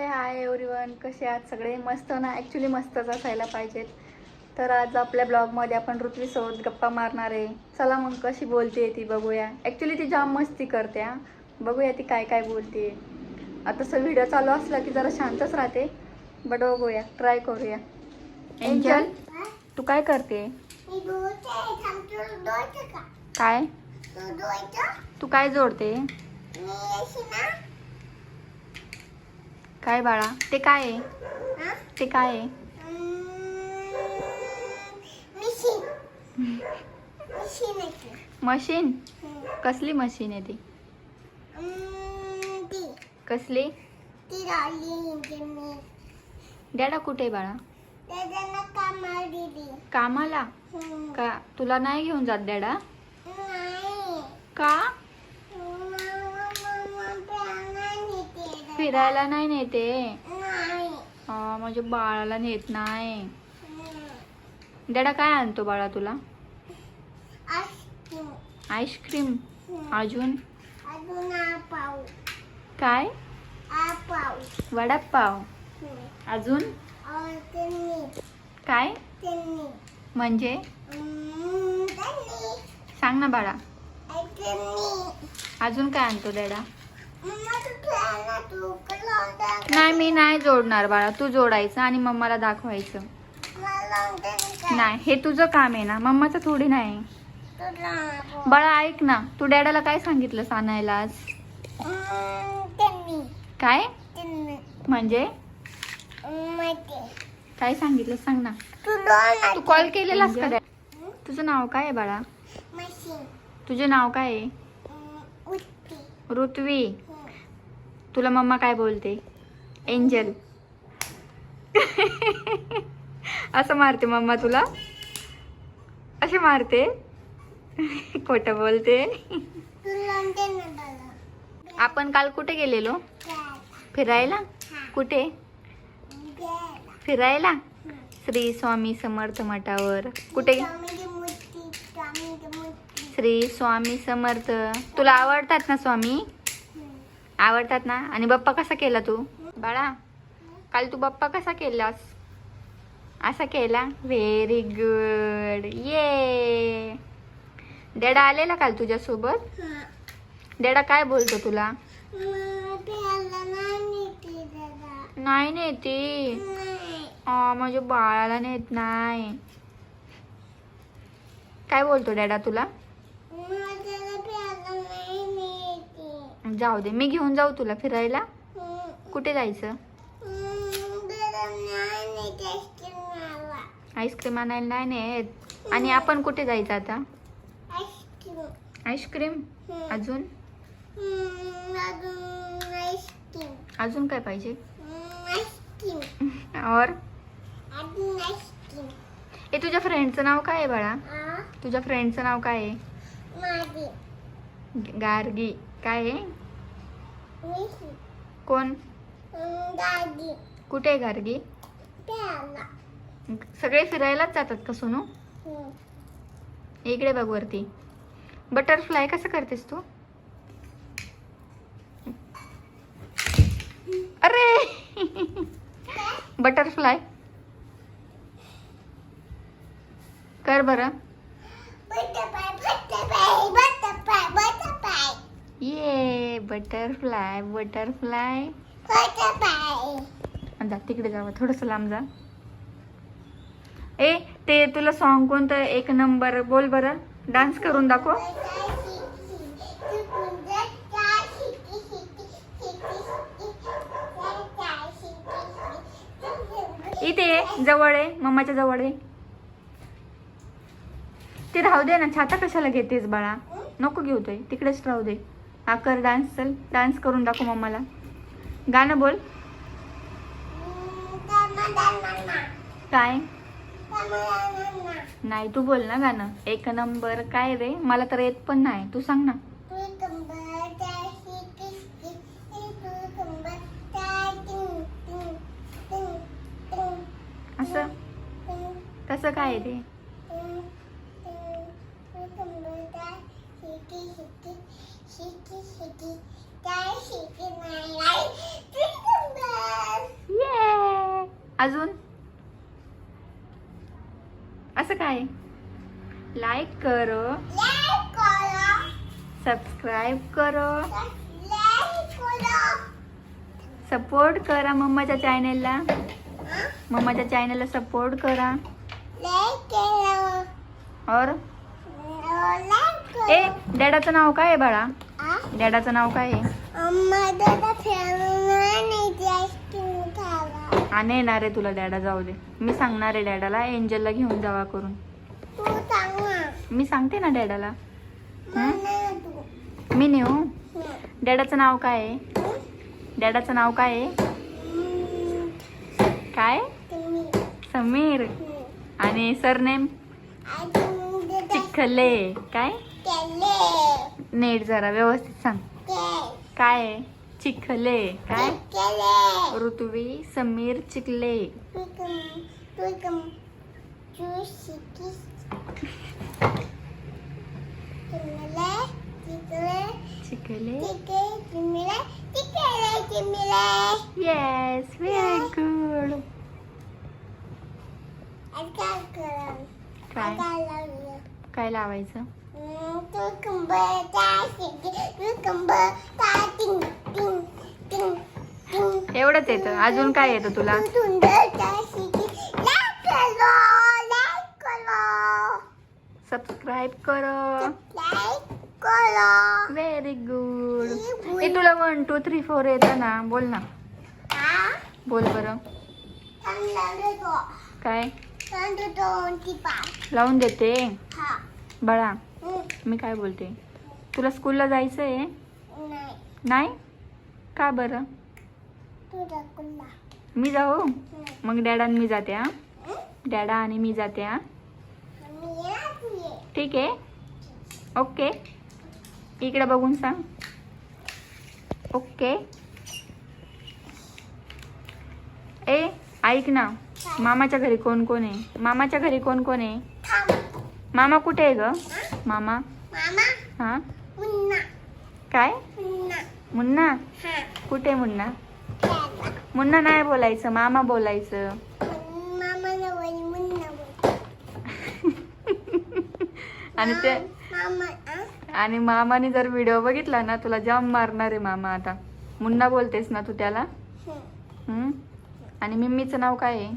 हे hi everyone कसे आहात सगळे? मस्त ना? ॲक्च्युली मस्तच असायला पाहिजेत. तर आज आपल्या ब्लॉगमध्ये आपण ऋत्वीसोबत गप्पा मारणार आहे. चला मग कशी बोलते ती बघूया. ॲक्च्युली ती जाम मस्ती करते हा. बघूया ती काय काय बोलते आता तसं व्हिडिओ चालू असला की जरा शांतच राहते. बट बघूया ट्राय करूया. एंजल तू काय करते? काय? तू काय जोडते? काय बाळा? ते काय आहे? ते काय आहे? मशीन. कसली मशीन आहे ती? कसली? डॅडा कुठे आहे बाळा? कामाला का? तुला नाही घेऊन जात डॅडा का? फिरायला नाही नेते? अं, म्हणजे बाळाला नेत नाही. डॅडा काय आणतो बाळा तुला? आईस्क्रीम. अजून? काय? वडापाव. अजून? काय? म्हणजे? सांग ना बाळा. अजून काय आणतो डॅडा? नाही मी नाही जोडणार बाळा. तू जोडायचं आणि मम्माला दाखवायचं. नाही हे तुझं काम आहे ना. मम्माचं थोडी नाही. बाळा ऐक ना. तू डॅडाला काय सांगितलं आणायला आज? काय? म्हणजे? काय सांगितलं सांग ना. तू कॉल केलेलास का तुझं नाव काय आहे बाळा? तुझे नाव काय आहे? ऋत्वी. तुला मम्मा काय बोलते? एंजल असं मारते मम्मा तुला? असे मारते? खोटं बोलते. आपण काल कुठे गेलेलो? फिरायला? कुठे? फिरायला? श्री स्वामी समर्थ मठावर. कुठे? श्री स्वामी समर्थ. तुला आवडतात ना स्वामी? आवडतात ना? आणि बाप्पा कसा केला तू? बाळा काल तू बाप्पा कसा केलास? असा केला? व्हेरी गुड ये डॅडा आलेला काल तुझ्यासोबत? डॅडा काय बोलतो तुला? नाही नेती. माझ्या बाळाला नेत नाही. काय बोलतो डॅडा तुला? जाऊ दे. मी घेऊन जाऊ तुला फिरायला. कुठे जायचं? आईस्क्रीम आणायला. नाही नेत आणि आपण कुठे जायचं आता? आईस्क्रीम. अजून? अजून काय पाहिजे? और? ए तुझ्या फ्रेंडचं नाव काय आहे बाळा? तुझ्या फ्रेंडचं नाव काय आहे? गार्गी. काय आहे? कोण? कुठे गार्गी? सगळे फिरायलाच जातात का सोनू? इकडे बघ वरती. बटरफ्लाय कसं करतेस तू? अरे! बटरफ्लाय. कर बरं बटरफ्लाय बटरफ्लाय बटरफ्लाय बटरफ्लाय ये बटरफ्लाय बटरफ्लाय जा तिकडे जावं थोडंसं लांब जा. ए ते तुला सॉन्ग कोणतं? एक नंबर बोल बरं. डान्स करून दाखव. इथे जवळ आहे मम्माच्या जवळ आहे ते राहू दे ना छाता कशाला घेतेस बाळा? नको घेऊ ते तिकडेच राहू दे. हा कर डान्स चल. डान्स करून दाखव मम्माला. गाणं बोल. काय? नाही तू बोल ना गाणं. एक नंबर काय रे? मला तर येत पण नाही. तू सांग ना. असं? कसं काय रे शिकी शिकी काय शिकी नाही अजून? असं काय? लाईक करो. सबस्क्राईब करो. सपोर्ट करा मम्माच्या चॅनेलला? मम्माच्या चॅनेलला सपोर्ट करा. और? ए डॅडाचं नाव काय आहे बाळा? डॅडाचं नाव काय आहे. आणि येणार आहे तुला डॅडा जाऊ दे. मी सांगणार आहे डॅडाला एंजलला घेऊन जावा करून. मी सांगते ना डॅडाला मी नेऊ हं. डॅडाचं नाव काय आहे? डॅडाचं नाव काय आहे. काय? समीर. हं. आणि सरनेम? चिखले. काय? नेट जरा व्यवस्थित सांग. काय आहे? चिखले. काय? Rutuvi Samir Chikhale. Chikhale yes very good काय काय? लावायचं? एवढंच येतं अजून काय येतं तुला? सबस्क्राईब करो. व्हेरी गुड ए तुला वन टू थ्री फोर येतं ना. बोल ना. बोल बरं. काय? लावून देते. बाळा मी काय बोलते? तुला स्कूलला जायचं आहे नाही? का बरं? मी जाऊ? मग डॅडा आणि मी जाते हा? डॅडा आणि मी जाते हा? ठीक आहे. ओके. इकडे बघून सांग. ओके. ए ऐक ना. मामाच्या घरी कोण कोण आहे? मामाच्या घरी कोण कोण आहे? मामा कुठे आहे ग? मामा? हा? मुन्ना. काय? मुन्ना. मुन्ना? कुठे मुन्ना? मुन्ना नाही बोलायचं मामा बोलायचं. आणि ते? आणि मामाने जर व्हिडिओ बघितला ना तुला जाम मारणार आहे मामा आता. मुन्ना बोलतेस ना तू त्याला? आणि मिम्मीचं नाव काय आहे?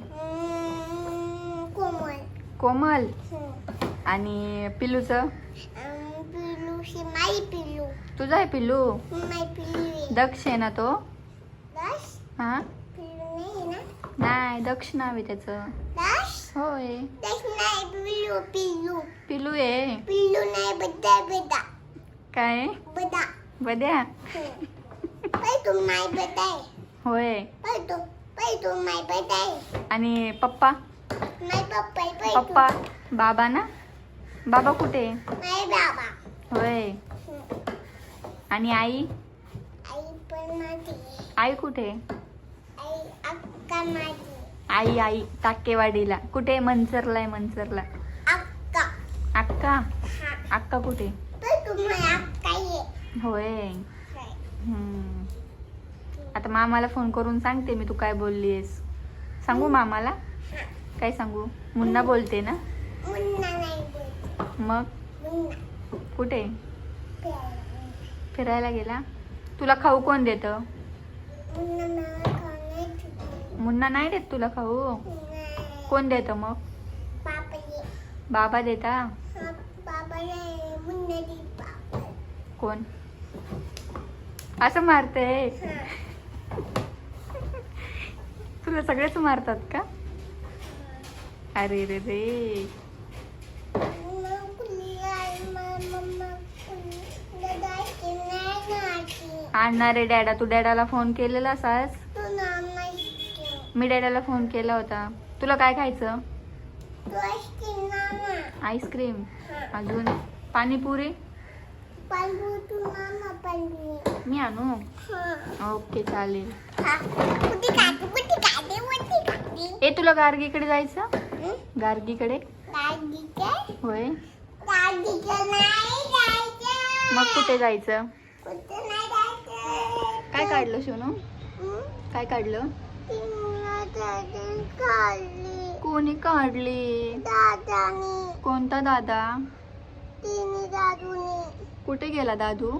कोमल. कोमल. आणि पिल्लूचं अं, पिल्लू शे माई पिल्लू. तुझं आहे पिल्लू? माई पिल्लू आहे. दक्ष आहे ना तो? दश हा? पिल्लू नाही ना? नाही दक्ष नाव आहे त्याचं. दश होय. दश नाही पिल्लू पिल्लू. पिल्लू आहे. पिल्लू नाही काय? बद्या. पाय तू आहे. होय. पाय तू पाय तू आहे. आणि पप्पा? पप्पा आहे, पाय तू. पप्पा? बाबा ना? बाबा कुठे? आहे? बाबा. होय. आणि आई? आई पण माझी. आहे. आई कुठे? आई अक्का माझी. आई आई. टाकेवाडीला. कुठे? मनसरला आहे मनसरला. अक्का. अक्का? हा. अक्का कुठे? होय. हम्म. आता मामाला फोन करून सांगते मी तू काय बोललीस सांगू मामाला? काय सांगू? मुन्ना बोलते ना? मुन्ना नाही मग? मुन्ना. कुठे? फिरायला गेला? तुला खाऊ कोण देतं? मुन्ना नाही देत तुला खाऊ? कोण देतं मग? बाबा देता? कोण? असं मारते? तुला सगळेच मारतात का? अरे रे रे मम्मा कुणी आई मम्मा कुणी दादा की नाही नाची आणणार आहे डॅडा. तू डॅडाला फोन केलेला असास? मी डॅडाला फोन केला होता. तुला काय खायचं? आईस्क्रीम अजून? पाणीपुरी? मी आणू? ओके चालेल. ए तुला गार्गीकडे जायचं? गार्गीकडे? होय. मग कुठे जायचं? काय काढलं सोनू? काय काढलं? कोणी काढली? कोणता दादा? तिने दादूने कुठे गेला दादू?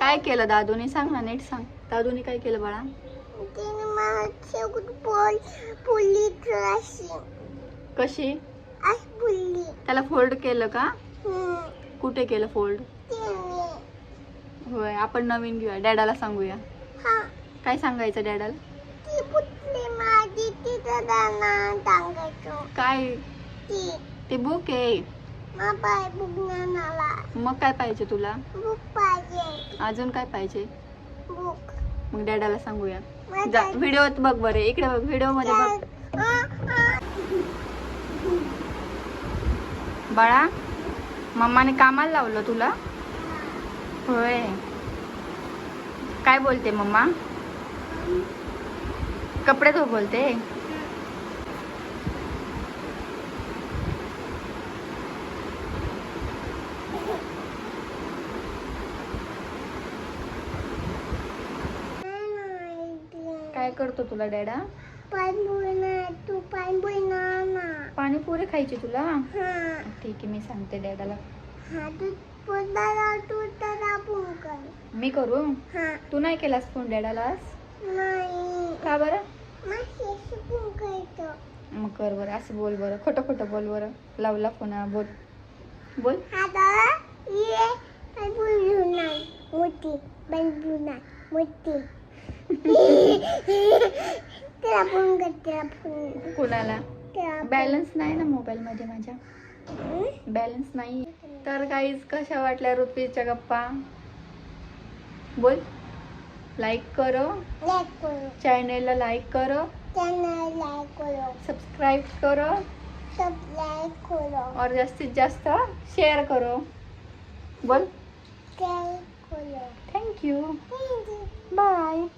काय केलं दादूने? सांग ना नीट सांग. दादूने काय केलं बाळा? कशी? त्याला फोल्ड केलं का. कुठे केलं फोल्ड? होय आपण नवीन घेऊया. डॅडाला सांगूया. हा. काय सांगायचं डॅडाला? ती माझी सांगायचो काय? ती. ते बुक आहे. मग मग काय पाहिजे तुला? बुक पाहिजे. अजून काय पाहिजे? बुक मग डॅडाला सांगूया. जा व्हिडिओत बघ बरं इकडे बघ व्हिडिओमध्ये बघ. बाळा मम्माने कामाला लावलं तुला? होय. काय बोलते मम्मा? कपडे धो बोलते? काय करतो तुला डॅडा? पाणीपुरी खायची तुला? हा ठीक आहे मी सांगते डॅडाला. मी करू? हा. तू नाही केलास फोन डॅडाला का बरं? मग कर बरं असं बोल बरं. खोटं खोटं बोल बरं. लावला फोन बोल. बोल. हा मोठी फोन कुणाला? बॅलन्स नाही ना मोबाईलमध्ये माझ्या? बॅलन्स नाही. तर काहीच कशा वाटल्या ऋत्वीच्या गप्पा? बोल. लाईक करो. चॅनेलला लाईक करो. चॅनल लाईक करो. सबस्क्राईब करो. करो. और जास्तीत जास्त शेअर करो. बोल. Thank you bye